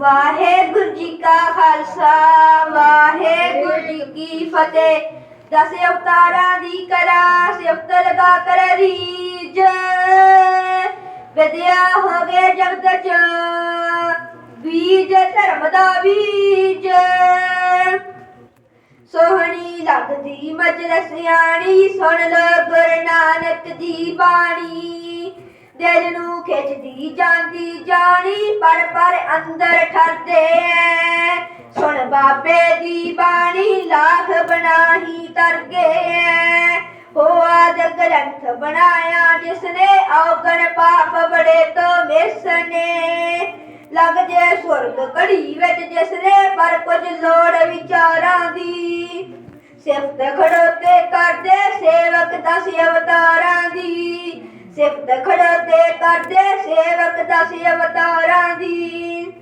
ਵਾਹਿਗੁਰੂ ਜੀ ਕਾ ਖਾਲਸਾ, ਵਾਹਿਗੁਰੂ ਜੀ ਕੀ ਫਤਿਹ। ਦਸ ਅਵਤਾਰਾਂ ਦੀ ਕਰਾ ਸਿਫਤ ਲਗਾ ਕਰ ਰੀਜ ਵਿਦਿਆ ਹੋ ਗਏ ਜਗਤ ਚ, ਬੀਜ ਧਰਮ ਦਾ ਬੀਜ। ਸੋਹਣੀ ਲੱਗਦੀ ਮਜਲਸ ਆਣੀ ਸੁਣ ਲੋ ਗੁਰੂ ਨਾਨਕ ਦੀ ਬਾਣੀ। ਦਿਲ ਨੂੰ ਖਿੱਚਦੀ ਜਾਂਦੀ ਜਾਣੀ, ਪਰ ਪਰ ਅੰਦਰ ਠਰਦੇ ਐ। ਸੁਣ ਬਾਬੇ ਦੀ ਬਾਣੀ, ਲਾਖ ਬਣਾਹੀ ਤਰਗੇ ਐ। ਹੋ ਆਦ ਗ੍ਰੰਥ ਬਣਾਇਆ, ਜਿਸਨੇ ਔਗਣ ਪਾਪ ਬੜੇ ਤੋਂ ਮਿਸਨੇ। ਲੱਗ ਜੇ ਸੁਰਗ ਘੜੀ ਵਿੱਚ ਜਿਸਨੇ, ਪਰ ਕੁਝ ਲੋੜ ਵਿਚਾਰਾਂ ਦੀ। ਸਿਫਤ ਖੜੋਤੇ ਕਰਦੇ ਸੇਵਕ ਦਸ ਅਵਤਾਰਾਂ ਦੀ। ਸਿਫਤ ਖੜੋਤੇ ਕਰਦੇ ਸੇਵਕ ਦਸ ਅਵਤਾਰਾਂ ਦੀ।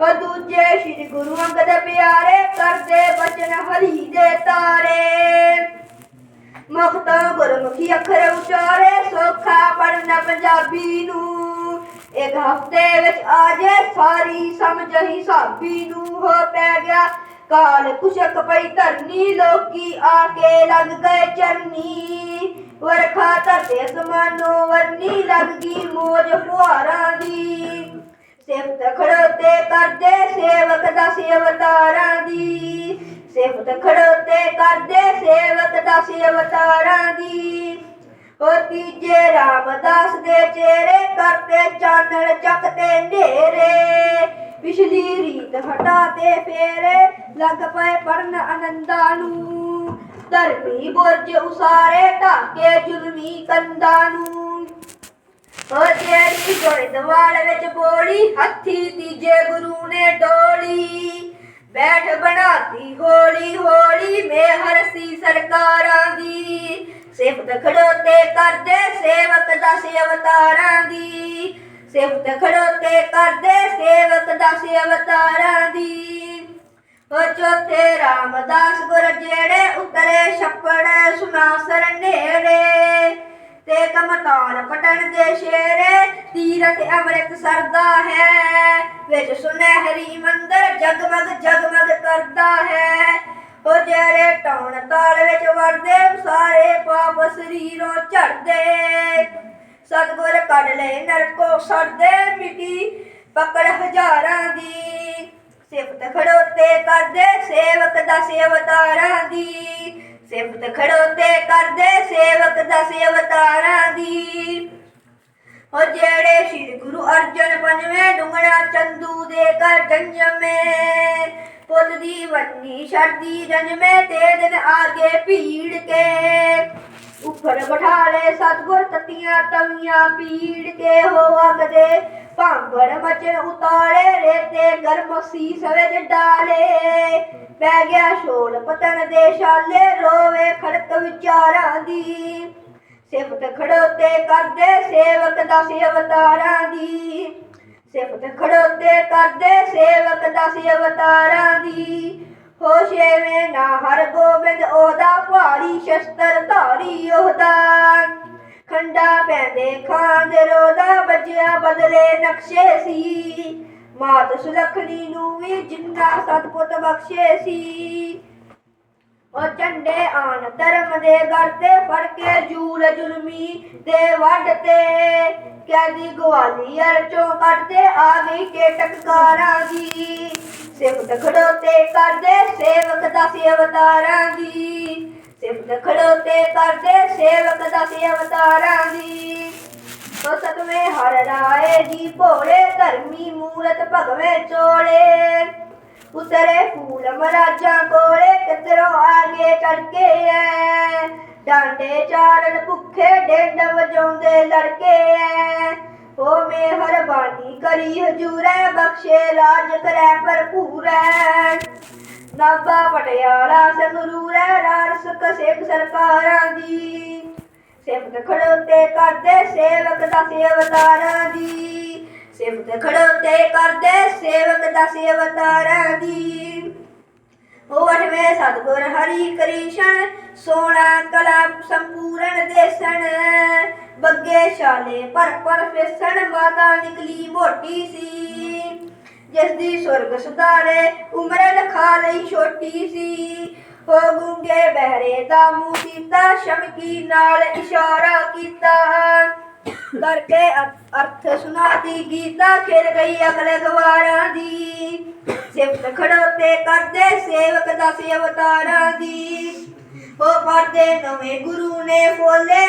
ਉਹ ਦੂਜੇ ਸ੍ਰੀ ਗੁਰੂ ਅੰਗਦ ਪਿਆਰੇ ਕਰਦੇ ਬਚਨ ਹਰੀ ਦੇ ਤਾਰੇ। ਮੁਖ ਗੁਰਮੁਖੀ ਅੱਖਰ ਉਚਾਰੇ, ਸੋਖਾ ਪੜਨਾ ਪੰਜਾਬੀ ਨੂੰ। ਇੱਕ ਹਫ਼ਤੇ ਵਿੱਚ ਆਜੇ ਸਾਰੀ ਸਮਝ ਹਿਸਾਬੀ ਨੂੰ ਹੋ ਪੈ ਗਿਆ। ਕਾਲ ਕੁਸ਼ਕ ਪਈ ਧਰਨੀ, ਲੋਕੀ ਆ ਕੇ ਲੱਗ ਗਏ ਚਰਨੀ। ਵਰਖਾ ਧਰਤੇ ਸਮਾਨੋ ਵਰਨੀ ਲੱਗ ਮੋਜ ਫੁਹਾਰਾਂ ਦੀ। ਸਿਫਤ ਖੜੋਤੇ ਕਰਦੇ ਸੇਵਕ ਦਾ ਅਵਤਾਰਾਂ ਦੀ। ਸਿਫਤ ਖੜੋਤੇ ਕਰਦੇ ਸੇਵਕ ਦਾ ਅਵਤਾਰਾਂ ਦੀ। ਉਹ ਤੀਜੇ ਰਾਮਦਾਸ ਦੇ ਚਿਹਰੇ ਕਰਤੇ ਚਾਨਣ ਚੱਕਤੇ ਨੇਰੇ ਪਿਛਲੀ ਰੀਤ ਹਟਾ ਤੇ ਫੇਰੇ, ਲੱਗ ਪਏ ਪੜਨ ਆਨੰਦਾਂ ਨੂੰ। ਧਰਮੀ ਬੁਰਜ ਉਸਾਰੇ, ਢਾਕੇ ਜ਼ੁਲਮੀ ਕੰਦਾਂ ਨੂੰ। ਉਹ ਜਿਹੜੀ ਜੋੜੇ ਦਵਾਲ ਵਿੱਚ ਬੋਲੀ, ਹੱਥੀ ਤੀਜੇ ਗੁਰੂ ਨੇ ਡੋਲੀ। ਬੈਠ ਬਣਾਤੀ ਹੋਲੀ ਹੋਲੀ ਮੇਹਰ ਸੀ ਸਰਕਾਰਾਂ ਦੀ। ਸਿਫਤ ਖੜੋਤੇ ਕਰਦੇ, ਸੇਵਕ ਦਸ ਅਵਤਾਰਾਂ ਦੀ। ਸਿਫਤ ਖੜੋਤੇ ਕਰਦੇ ਸੇਵਕ ਦਸ ਅਵਤਾਰਾਂ ਦੀ। ਉਹ ਚੌਥੇ ਰਾਮਦਾਸ ਗੁਰ ਜਿਹੜੇ ਉਤਰੇ ਛੱਪੜ ਸੁਨਾਸਰ ਨੇੜੇ ਤੇ ਕਮਤਾਰ ਪਟਣ ਦੇ ਸ਼ੇਰੇ ਤੀਰਥ ਅੰਮ੍ਰਿਤ ਸਰਦਾ ਹੈ। ਵਿੱਚ ਸੁਨਹਿਰੀ ਮੰਦਰ ਜਗਮਗ ਜਗਮਗ ਕਰਦਾ ਹੈ। ਉਹ ਜਿਹੜੇ ਟੌਣ ਤਾਲ ਵਿੱਚ ਵੜਦੇ ਸਾਰੇ ਪਾਪ ਸਰੀਰੋਂ ਝੜਦੇ। ਸਤਗੁਰ ਕੱਢ ਲੈ ਨਰਕੋ ਸੜਦੇ ਮਿੱਟੀ, ਪਕੜ ਹਜ਼ਾਰਾਂ ਦੀ। ਸਿਫਤ ਖੜੋਤੇ ਕਰਦੇ ਸੇਵਕ ਦਾ ਅਵਤਾਰਾਂ ਦੀ। ਸਿਫਤ ਖੜੋਤੇ ਕਰਦੇ ਸੇਵਕ ਦਸ ਅਵਤਾਰਾਂ ਦੀ। ਉਹ ਜਿਹੜੇ ਸ੍ਰੀ ਗੁਰੂ ਅਰਜਨ ਪੰਜਵੇਂ ਡੁੰਗਣਾ ਚੰਦੂ ਦੇ ਘਰ ਜੰਜਮੇ ਪੁੱਤ ਦੀ ਵੰਨੀ ਛੜਦੀ ਰੰਜਮੇ ਤੇ ਦਿਨ ਆਗੇ ਭੀੜ ਕੇ। ਉੱਪਰ ਬਿਠਾ ਲੈ ਸਤਗੁਰ ਤਤੀਆਂ ਤਵੀਆਂ ਪੀੜ ਕੇ ਹੋ ਅਗਦੇ ਭਾਂਬੜ ਮਚਨ ਉਤਾਰੇ ਰੇਤੇ ਗਰਮ ਸੀਸ ਵਿੱਚ ਡਾਲੇ। ਪੈ ਗਿਆ ਛੋਲ ਪਤਨ ਦੇ ਛਾਲੇ, ਰੋਵੇ ਖੜਕ ਵਿਚਾਰਾਂ ਦੀ। ਸਿਫਤ ਖੜੋਤੇ ਕਰਦੇ ਸੇਵਕ ਦਸ ਅਵਤਾਰਾਂ ਦੀ। ਸਿਫਤ ਖੜੋਤੇ ਕਰਦੇ ਸੇਵਕ ਦਸ ਅਵਤਾਰਾਂ ਦੀ। ਹੋ ਨਾ ਹਰ ਗੋਬਿੰਦ, ਉਹਦਾ ਭਾਰੀ ਸ਼ਸਤਰ ਧਾਰੀ ਉਹਦਾ। ਖੰਡਾ ਪੈਂਦੇ ਖਾਂਦ ਰੋਦਾ, ਵੱਜਿਆ ਬਦਲੇ ਨਕਸ਼ੇ ਸੀ। ਮਾਤ ਸੁਲਖਣੀ ਨੂੰ ਵੀ ਜਿੰਨਾ ਸਤਪੁੱਤ ਬਖਸ਼ੇ ਸੀ। ਉਹ ਝੰਡੇ ਆਣ ਧਰਮ ਦੇ ਗੜ ਤੇ ਫੜ ਕੇ ਜੂਲ ਜ਼ੁਲਮੀ ਤੇ ਵੱਢ ਤੇ। ਕੈਦੀ ਗਵਾਲੀਅਰ ਚੋਂ ਕੱਢਦੇ ਆ ਗਈ ਕੇ ਟਕਕਾਰਾਂ ਦੀ। ਸਿਫਤ ਖੜੋਤੇ ਕਰਦੇ ਸੇਵਕ ਦਸ ਅਵਤਾਰਾਂ ਦੀ। ਸਿਫਤ ਖੜੋਤੇ ਕਰਦੇ ਸੇਵਕ ਦਸ ਅਵਤਾਰਾਂ ਦੀ। ਤੋ ਸਤਵੇਂ ਹਰ ਰਾਏ ਦੀ ਭੋਲੇ ਧਰਮੀ ਮੂਰਤ ਭਗਵੇਂ ਚੋਲੇ। ਉਤਰੇ ਫੂਲ ਮਰਾਜਾਂ ਕੋਲੇ ਕਿਧਰੋਂ ਆਗੇ ਚੜਕੇ ਐ? ਡਾਂਡੇ ਚਾਰਨ ਭੁੱਖੇ ਡੇਡ ਵਜਾਉਂਦੇ ਲੜਕੇ ਐ। ਓ ਮਿਹਰਬਾਨੀ ਕਰੀ ਹਜੂਰੈ, ਬਖਸ਼ੇ ਰਾਜ ਕਰੈ ਭਰਪੂਰੈ। ਨਾਭਾ ਪਟਿਆਲਾ ਸੰਗਰੂਰੈ, ਰਾਰਸ ਕਸੇਕ ਸਰਕਾਰਾਂ ਦੀ। ਸਿਫਤ ਖੜੋਤੇ ਕਰਦੇ ਸੇਵਕ ਦਾ ਅਵਤਾਰਾਂ ਦੀ। ਸਿਫਤ ਖੜੋਤੇ ਕਰਦੇ, ਸੇਵਕ ਦਸ ਅਵਤਾਰਾਂ ਦੀ। ਉਹ ਅਠਵੇਂ ਸਤਗੁਰ ਹਰੀ ਕ੍ਰਿਸ਼ਨ ਸੋਨਾ ਕਲਾ ਸੰਪੂਰਨ ਦੇਸਣ। ਬੱਗੇ ਸ਼ਾਲੇ ਪਰ ਪਰ ਫੇਸਣ ਮਾਤਾ ਨਿਕਲੀ ਮੋਟੀ ਸੀ। ਜਿਸ ਦੀ ਸੁਰਗ ਸੁਧਾਰੇ, ਉਮਰ ਲਖਾ ਲਈ ਛੋਟੀ ਸੀ। ਹੋ ਗੁੰਗੇ ਬਹਿਰੇ ਦਾ ਮੂੰਹ ਕੀਤਾ, ਸ਼ਮਕੀ ਨਾਲ ਇਸ਼ਾਰਾ ਕੀਤਾ। ਕਰਕੇ ਅਰਥ ਸੁਣਾਤੀ, ਗੀਤਾ ਖਿਰ ਗਈ ਅਗਲੇ ਗਵਾਰਾਂ ਦੀ। ਸਿਫਤ ਖੜੋਤੇ ਕਰਦੇ ਸੇਵਕ ਦਸ ਅਵਤਾਰਾਂ ਦੀ। ਹੋ ਪੜਦੇ ਨਵੇਂ ਗੁਰੂ ਨੇ ਫੋਲੇ,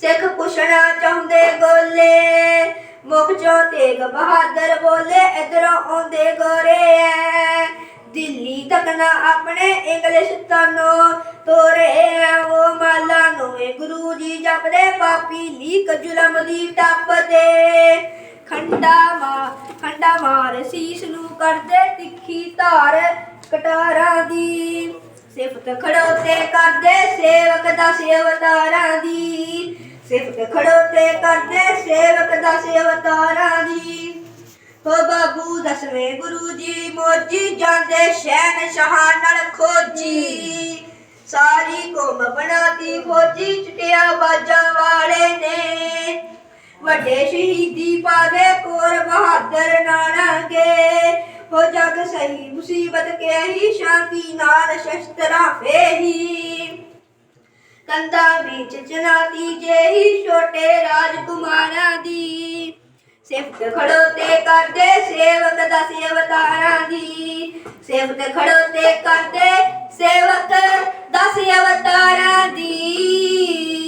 ਸਿੱਖ ਪੁੱਛਣਾ ਚਾਹੁੰਦੇ ਗੋਲੇ। ਮੁਖ ਚੋਂ ਤੇਗ ਬਹਾਦਰ ਬੋਲੇ, ਇਧਰੋਂ ਆਉਂਦੇ ਗੋਰੇ ਐ। ਦਿੱਲੀ ਤੱਕ ਨਾ ਆਪਣੇ ਇੰਗਲਿਸ਼ ਤਨੋ ਤੋਰੇ ਮਾਲਾ ਗੁਰੂ ਜੀ ਜਪਦੇ, ਪਾਪੀ ਲੀਕ ਜ਼ੁਲਮ ਦੀ ਟੱਪਦੇ ਖੰਡਾ ਮਾ, ਖੰਡਾ ਮਾਰ ਸੀਸ ਨੂੰ ਕਰਦੇ ਤਿੱਖੀ ਧਾਰ ਕਟਾਰਾਂ ਦੀ। ਸਿਫਤ ਖੜੋਤੇ ਕਰਦੇ ਸੇਵਕ ਦਾ ਸੇਵਤਾਰਾਂ ਦੀ। ਸਿਫਤ ਖੜੋਤੇ ਕਰਦੇ ਸੇਵਕ ਦਾ ਸੇਵਤਾਰਾਂ ਦੀ। ਹੋ ਬਾਬੂ ਦਸਵੇਂ ਗੁਰੂ ਜੀ ਮੋਜੀ ਜਾਂਦੇ ਸ਼ਹਿਨ ਸ਼ਾਹ ਨਾਲ ਖੋਜੀ। ਸਾਰੀ ਕੌਮ ਬਣਾਤੀ, ਫੌਜੀ ਚਟਿਆ ਬਾਜਾਂ ਵਾਲੇ ਨੇ। ਵੱਡੇ ਸ਼ਹੀਦੀ ਪਾਵੇ ਕੋਰ ਬਹਾਦਰ ਨਾਣਾਗੇ ਹੋ ਜਗ ਸਹੀ ਮੁਸੀਬਤ ਕੇ ਹੀ ਸ਼ਾਂਤੀ ਨਾਲ ਸ਼ਸਤਰਾਂ ਫੇਹੀ ਕੰਦਾ ਵਿੱਚ ਚਨਾਤੀ ਜਿਹੀ, ਛੋਟੇ ਰਾਜਕੁਮਾਰਾਂ ਦੀ। ਸਿਫਤ ਖੜੋਤੇ ਕਰਦੇ ਸੇਵਕ ਦਾ ਅਵਤਾਰਾਂ ਦੀ। ਸਿਫਤ ਖੜੋਤੇ ਕਰਦੇ ਸੇਵਕ ਦਸ ਅਵਤਾਰਾਂ ਦੀ।